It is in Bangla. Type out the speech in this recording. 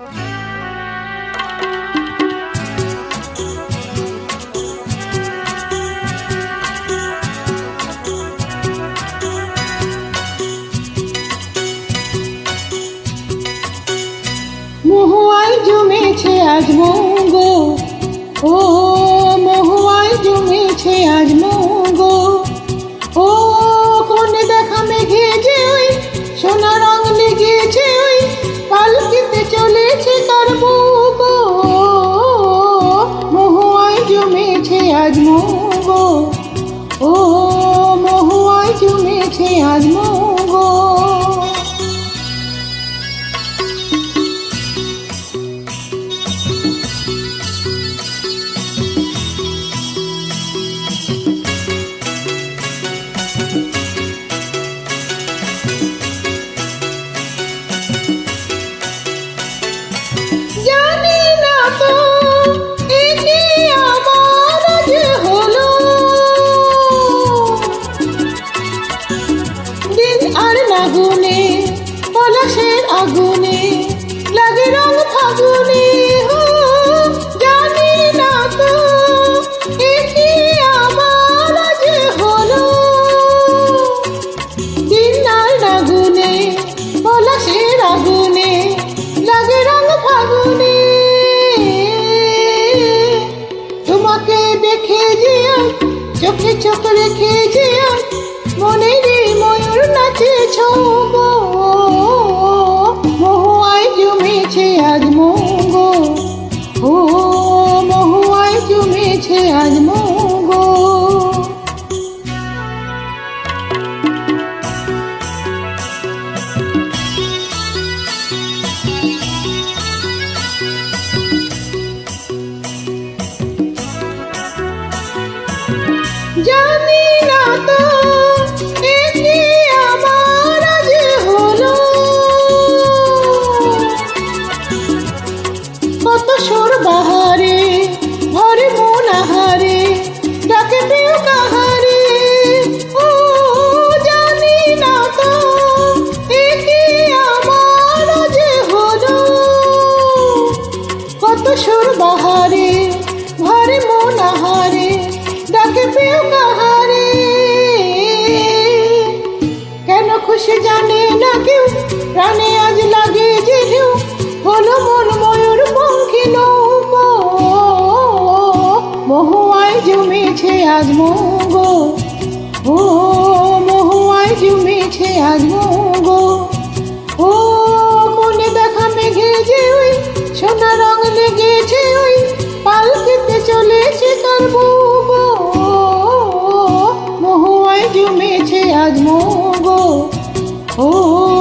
মহুয়ায় জমেছে আজ মঙ্গ ও জমেছে আজ মঙ্গ ও মহুয়ায় চুমেছে আজ আগুনে লাগে রং ফাগুনে জানি লাগে রং ফাগুনে। দেখে যে চোখে চোখ রেখে যে মনে রে জানি খুশি জানে না কেউ? প্রাণে আজ লাগে যে ঢেউ। হলো মোর ময়ূর পঙ্খী নৌকো। মহুয়ায় জমেছে আজ মঙ্গ ও মহুয়ায় জমেছে আজ মঙ্গ ও কোনে দেখা মেঘে যে ওই সোনা রং লেগেছে ওই পালকিতে চলেছে তার বুগ মহুয়ায় জমেছে আজ মঙ্গ oh.